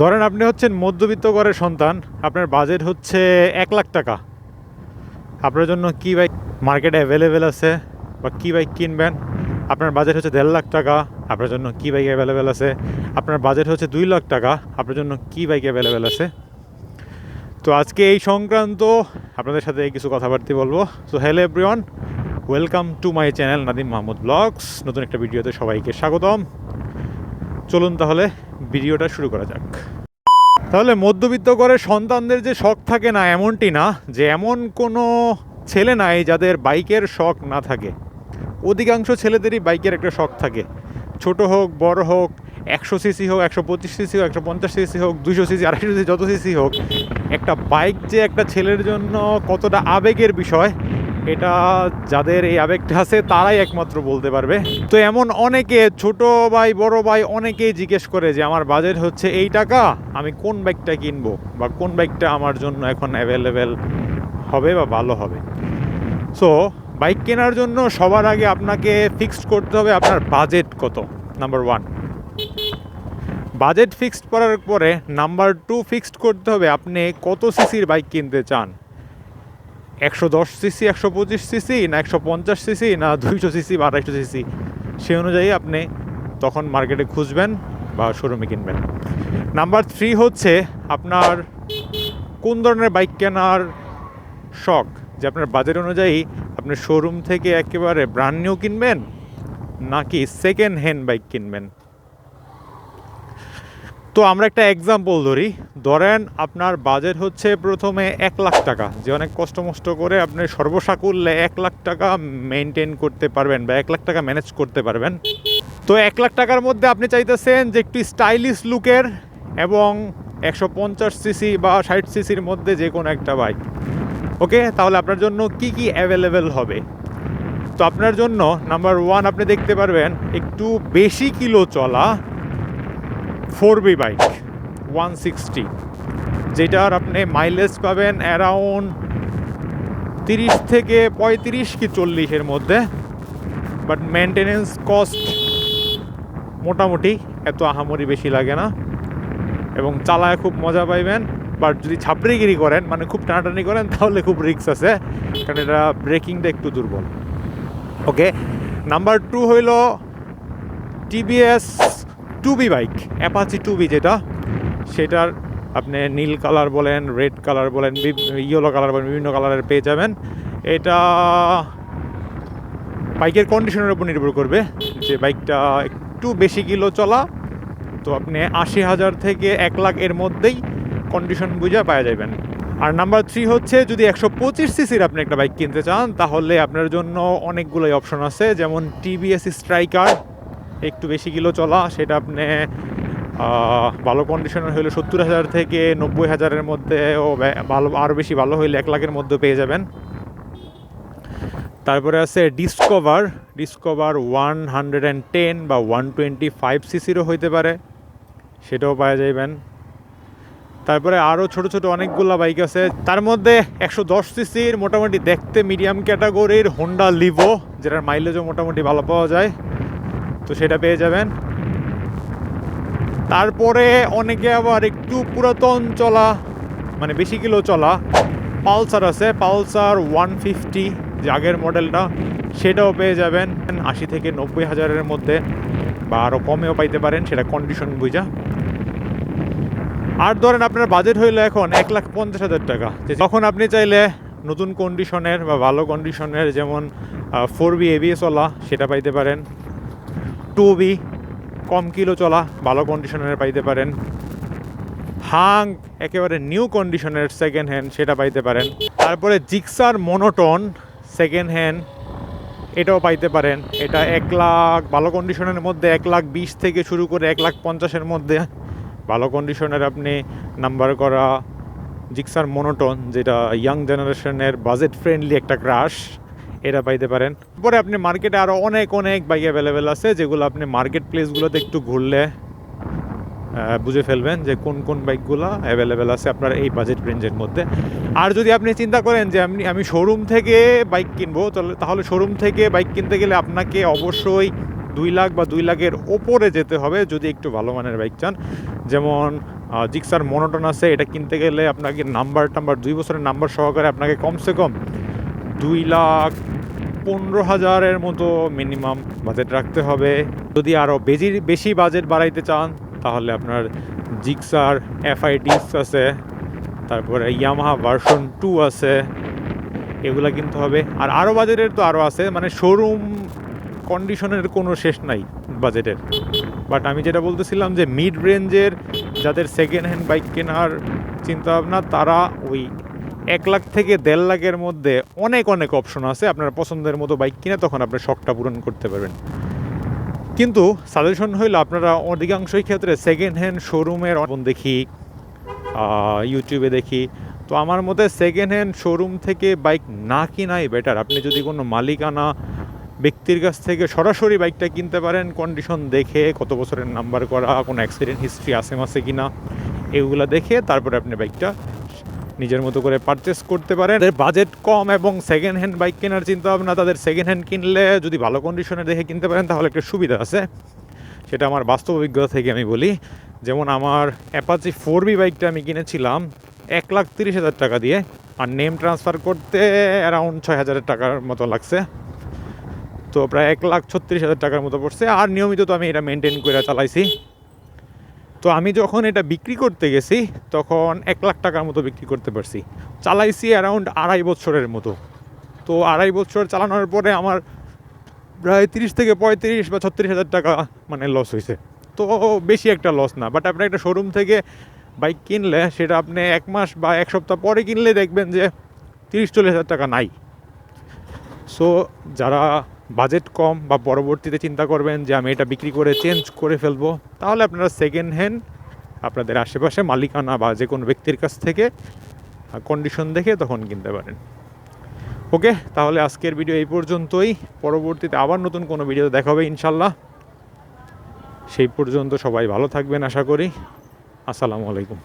ধরেন আপনি হচ্ছেন মধ্যবিত্ত ঘরের সন্তান, আপনার বাজেট হচ্ছে এক লাখ টাকা। আপনার জন্য কী বাইক মার্কেটে অ্যাভেলেবেল আছে বা কী বাইক কিনবেন? আপনার বাজেট হচ্ছে দেড় লাখ টাকা, আপনার জন্য কী বাইক অ্যাভেলেবেল আছে? আপনার বাজেট হচ্ছে দুই লাখ টাকা, আপনার জন্য কী বাইক অ্যাভেলেবেল আছে? তো আজকে এই সংক্রান্ত আপনাদের সাথে কিছু কথাবার্তা বলব। So hello everyone welcome to my channel Nadim Mahmud vlogs নতুন একটা ভিডিওতে সবাইকে স্বাগতম। চলুন তাহলে ভিডিওটা শুরু করা যাক। তাহলে মধ্যবিত্ত করে সন্তানদের যে শখ থাকে না, এমনটি না যে এমন কোনো ছেলে নাই যাদের বাইকের শখ না থাকে। অধিকাংশ ছেলেদেরই বাইকের একটা শখ থাকে। ছোট হোক, বড় হোক, একশো সিসি হোক, একশো পঁচিশ সিসি হোক, একশো পঞ্চাশ সিসি হোক দুশো সিসি, আড়াইশো সিসি, যত সিসি হোক, একটা বাইক যে একটা ছেলের জন্য কতটা আবেগের বিষয় এটা যাদের এই আবেগটা আছে, তারাই একমাত্র বলতে পারবে। তো এমন অনেকে, ছোট ভাই, বড় ভাই, অনেকেই জিজ্ঞেস করে যে, আমার বাজেট হচ্ছে এই টাকা, আমি কোন বাইকটা কিনবো? বা কোন বাইকটা আমার জন্য এখন অ্যাভেলেবেল হবে বা ভালো হবে? সো বাইক কেনার জন্য সবার আগে আপনাকে ফিক্সড করতে হবে আপনার বাজেট কত নাম্বার ওয়ান বাজেট ফিক্সড করার পরে নাম্বার টু ফিক্সড করতে হবে আপনি কত সিসির বাইক কিনতে চান। একশো দশ সিসি একশো পঁচিশ সিসি না একশো পঞ্চাশ সিসি না দুইশো সিসি বা আড়াইশো সিসি সেই অনুযায়ী আপনি তখন মার্কেটে খুঁজবেন বা শোরুমে কিনবেন। নাম্বার থ্রি হচ্ছে আপনার কোন ধরনের বাইক কেনার শখ? যে আপনার বাজেট অনুযায়ী আপনি শোরুম থেকে একেবারে ব্র্যান্ড নিউ কিনবেন নাকি সেকেন্ড হ্যান্ড বাইক কিনবেন? তো আমরা একটা এক্সাম্পল ধরি। ধরেন আপনার বাজেট হচ্ছে প্রথমে এক লাখ টাকা। যে অনেক কষ্ট মষ্ট করে আপনি সর্বসাকুল্যে এক লাখ টাকা মেনটেন করতে পারবেন বা এক লাখ টাকা ম্যানেজ করতে পারবেন। তো এক লাখ টাকার মধ্যে আপনি চাইতেছেন যে একটু স্টাইলিশ লুকের এবং একশো পঞ্চাশ সিসি বা ষাট সিসির মধ্যে যে কোনো একটা বাইক ওকে? তাহলে আপনার জন্য কি কি অ্যাভেলেবেল হবে? তো আপনার জন্য নাম্বার ওয়ান আপনি দেখতে পারবেন, একটু বেশি কিলো চলা four B bike one sixty যেটার আপনি মাইলেজ পাবেন অ্যারাউন্ড তিরিশ থেকে পঁয়ত্রিশ কি চল্লিশের মধ্যে বাট মেনটেনেন্স কস্ট মোটামুটি এত আহামরি বেশি লাগে না এবং চালায় খুব মজা পাইবেন বাট যদি ছাপড়িগিরি করেন মানে খুব টানাটানি করেন, তাহলে খুব রিক্স আছে, কারণ এটা ব্রেকিংটা একটু দুর্বল। ওকে নাম্বার টু হইল TVS two B bike, Apache two B যেটা, সেটার আপনি নীল কালার বলেন, রেড কালার বলেন ইয়েলো কালার বলেন, বিভিন্ন কালারের পেয়ে যাবেন। এটা বাইকের কন্ডিশনের উপর নির্ভর করবে যে বাইকটা একটু বেশি কিলো চলা, তো আপনি আশি হাজার থেকে এক লাখ এর মধ্যেই কন্ডিশন বুঝে পাওয়া যাবেন। আর নাম্বার থ্রি হচ্ছে, যদি একশো পঁচিশ সিসির আপনি একটা বাইক কিনতে চান, তাহলে আপনার জন্য অনেকগুলোই অপশন আছে, যেমন টিভিএস স্ট্রাইকার একটু বেশি কিলো চলা, সেটা আপনি ভালো কন্ডিশনের হইলে সত্তর হাজার থেকে নব্বই হাজারের মধ্যে ও ভালো আরও বেশি ভালো হইলে এক লাখের মধ্যে পেয়ে যাবেন। তারপরে আছে Discover Discover one hundred and ten বা ওয়ান টোয়েন্টি ফাইভ সিসিরও হইতে পারে, সেটাও পাওয়া যাইবেন। তারপরে আরও ছোট ছোট অনেকগুলো বাইক আছে, তার মধ্যে একশো দশ সিসির মোটামুটি দেখতে মিডিয়াম ক্যাটাগরির হোন্ডা লিভো যেটার মাইলেজও মোটামুটি ভালো পাওয়া যায়। তো সেটা পেয়ে যাবেন। তারপরে অনেকে আবার একটু পুরাতন চলা মানে বেশি কিলো চলা, পালসার আছে, পালসার ওয়ান ফিফটি, যে আগের মডেলটা, সেটাও পেয়ে যাবেন। আশি থেকে নব্বই হাজারের মধ্যে, বা আরও কমেও পাইতে পারেন, সেটা কন্ডিশন বুঝা। আর ধরেন আপনার বাজেট হইল এখন এক লাখ পঞ্চাশ হাজার টাকা। তখন আপনি চাইলে নতুন কন্ডিশনের বা ভালো কন্ডিশনের যেমন ফোর বি এবিএস ওলা সেটা পাইতে পারেন। টু বি কম কিলো চলা, ভালো কন্ডিশনের পাইতে পারেন। হাং, একেবারে নিউ কন্ডিশনের সেকেন্ড হ্যান্ড সেটা পাইতে পারেন। তারপরে জিক্সার মনোটন সেকেন্ড হ্যান্ড এটাও পাইতে পারেন। এটা এক লাখ, ভালো কন্ডিশনের মধ্যে এক লাখ বিশ থেকে শুরু করে এক লাখ পঞ্চাশের মধ্যে। ভালো কন্ডিশনের আপনি নাম্বার করা জিক্সার মনোটন, যেটা ইয়াং জেনারেশনের বাজেট ফ্রেন্ডলি একটা ক্রাশ এটা পাইতে পারেন। পরে আপনি মার্কেটে আরও অনেক অনেক বাইক অ্যাভেলেবেল আছে, যেগুলো আপনি মার্কেট প্লেসগুলোতে একটু ঘুরলে বুঝে ফেলবেন যে কোন কোন বাইকগুলো অ্যাভেলেবেল আছে আপনার এই বাজেট রেঞ্জের মধ্যে। আর যদি আপনি চিন্তা করেন যে আমি আমি শোরুম থেকে বাইক কিনবো, তাহলে তাহলে শোরুম থেকে বাইক কিনতে গেলে আপনাকে অবশ্যই দুই লাখ বা দুই লাখের ওপরে যেতে হবে যদি একটু ভালো মানের বাইক চান। যেমন জিক্সার মনোটন আছে, এটা কিনতে গেলে আপনাকে নাম্বার টাম্বার, দুই বছরের নাম্বার সহকারে আপনাকে কমসে কম দুই লাখ পনেরো হাজারের মতো মিনিমাম বাজেট রাখতে হবে। যদি আরও বেশি বেশি বাজেট বাড়াইতে চান, তাহলে আপনার জিক্সার এফআই ডিস্ক আছে, তারপরে ইয়ামাহা ভার্সন টু আছে, এগুলা কিনতে হবে। আর আরও বাজেটের তো আরও আছে মানে শোরুম কন্ডিশনের কোনো শেষ নাই বাজেটের। বাট আমি যেটা বলতেছিলাম যে মিড রেঞ্জের যাদের সেকেন্ড হ্যান্ড বাইক কেনার চিন্তাভাবনা, তারা ওই এক লাখ থেকে দেড় লাখের মধ্যে অনেক অনেক অপশন আছে। আপনার পছন্দের মতো বাইক কিনে তখন আপনি শখটা পূরণ করতে পারবেন। কিন্তু সাজেশন হইল আপনারা অধিকাংশই ক্ষেত্রে সেকেন্ড হ্যান্ড শোরুমের দেখি ইউটিউবে দেখি। তো আমার মতে সেকেন্ড হ্যান্ড শোরুম থেকে বাইক না কিনাই বেটার আপনি যদি কোনো মালিকানা ব্যক্তির কাছ থেকে সরাসরি বাইকটা কিনতে পারেন কন্ডিশন দেখে কত বছরের নাম্বার করা, কোনো অ্যাক্সিডেন্ট হিস্ট্রি আছে মাসে কিনা, এগুলো দেখে তারপরে আপনি বাইকটা নিজের মতো করে পারচেস করতে পারেন। বাজেট কম এবং সেকেন্ড হ্যান্ড বাইক কেনার চিন্তা ভাবনা, তাদের সেকেন্ড হ্যান্ড কিনলে যদি ভালো কন্ডিশনে দেখে কিনতে পারেন, তাহলে একটা সুবিধা আছে। সেটা আমার বাস্তব অভিজ্ঞতা থেকে আমি বলি। যেমন আমার অ্যাপাচি ফোর বি বাইকটা আমি কিনেছিলাম এক লাখ তিরিশ হাজার টাকা দিয়ে, আর নেম ট্রান্সফার করতে অ্যারাউন্ড ছয় হাজারের টাকার মতো লাগছে। তো প্রায় এক লাখ ছত্রিশ হাজার টাকার মতো পড়ছে, আর নিয়মিত তো আমি এটা মেনটেন করে চালাইছি। তো আমি যখন এটা বিক্রি করতে গেছি, তখন এক লাখ টাকার মতো বিক্রি করতে পারছি। চালাইছি অ্যারাউন্ড আড়াই বছরের মতো। তো আড়াই বছর চালানোর পরে আমার প্রায় তিরিশ থেকে পঁয়ত্রিশ বা ছত্রিশ হাজার টাকা মানে লস হয়েছে তো বেশি একটা লস না বাট আপনি একটা শোরুম থেকে বাইক কিনলে সেটা আপনি এক মাস বা এক সপ্তাহ পরে কিনলে দেখবেন যে তিরিশ চল্লিশ হাজার টাকা নাই। সো যারা বাজেট কম বা পরবর্তীতে চিন্তা করবেন যে আমি এটা বিক্রি করে চেঞ্জ করে ফেলব, তাহলে আপনারা সেকেন্ড হ্যান্ড আপনাদের আশেপাশে মালিকানা বা যে কোনো ব্যক্তির কাছ থেকে কন্ডিশন দেখে তখন কিনতে পারেন। ওকে তাহলে আজকের ভিডিও এই পর্যন্তই। পরবর্তীতে আবার নতুন কোনো ভিডিও দেখা হবে ইনশাল্লাহ সেই পর্যন্ত সবাই ভালো থাকবেন, আশা করি। আসসালামু আলাইকুম।